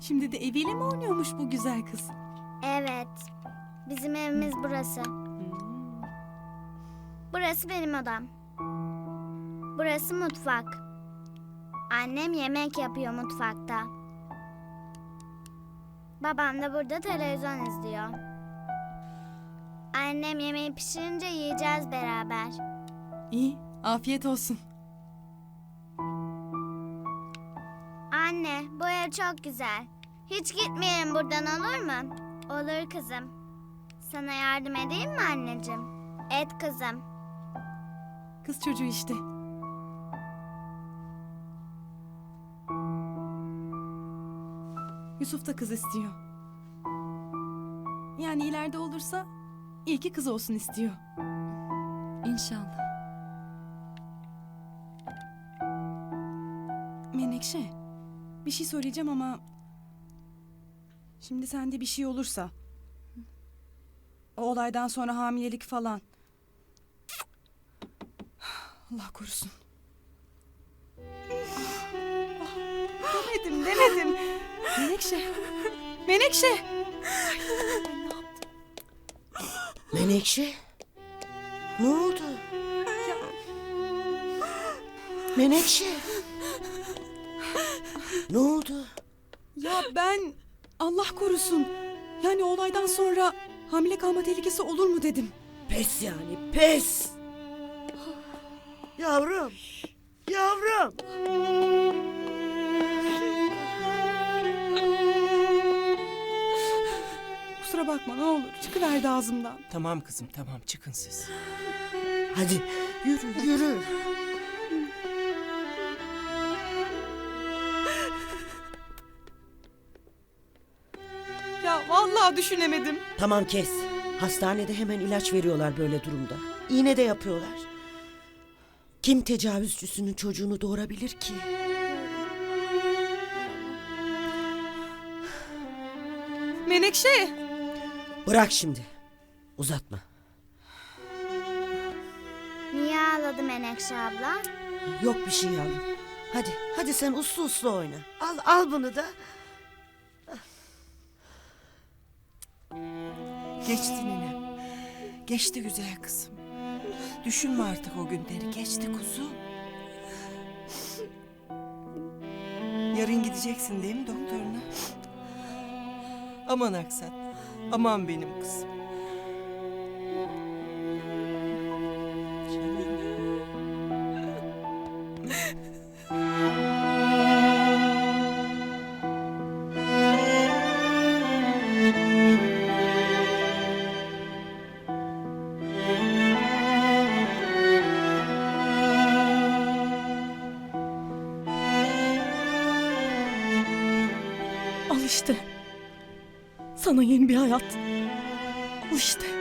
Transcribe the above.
Şimdi de eviyle mi oynuyormuş bu güzel kız? Evet. Bizim evimiz burası. Burası benim odam. Burası mutfak. Annem yemek yapıyor mutfakta. Babam da burada televizyon izliyor. Annem yemeği pişirince yiyeceğiz beraber. İyi, afiyet olsun. Anne, bu ev çok güzel. Hiç gitmeyelim buradan olur mu? Olur kızım. Sana yardım edeyim mi anneciğim? Et kızım. Kız çocuğu işte. Yusuf da kız istiyor. Yani ileride olursa iyi ki kız olsun istiyor. İnşallah. Menekşe, bir şey söyleyeceğim ama... Şimdi sende bir şey olursa... O olaydan sonra hamilelik falan... Allah korusun. demedim, demedim. Menekşe, Menekşe. Menekşe? Ne oldu? Ya, Menekşe? Ya ben Allah korusun. Yani olaydan sonra hamile kalma tehlikesi olur mu dedim. Pes yani pes. Yavrum. Yavrum. Kusura bakma ne olur çıkıverdi ağzımdan. Tamam kızım tamam çıkın siz. Hadi yürü yürü. Ya vallahi düşünemedim. Tamam kes. Hastanede hemen ilaç veriyorlar böyle durumda. İğne de yapıyorlar. Kim tecavüzcüsünün çocuğunu doğurabilir ki? Menekşe. Bırak şimdi. Uzatma. Niye ağladı Menekşe abla? Yok bir şey yavrum. Hadi, hadi sen uslu uslu oyna. Al, al bunu da. Geçti ninem. Geçti güzel kızım. Düşünme artık o günleri. Geçti kuzu. Yarın gideceksin değil mi doktoruna? Aman Aksat. Aman benim kızım. Al işte. Sana yeni bir hayat. Al işte.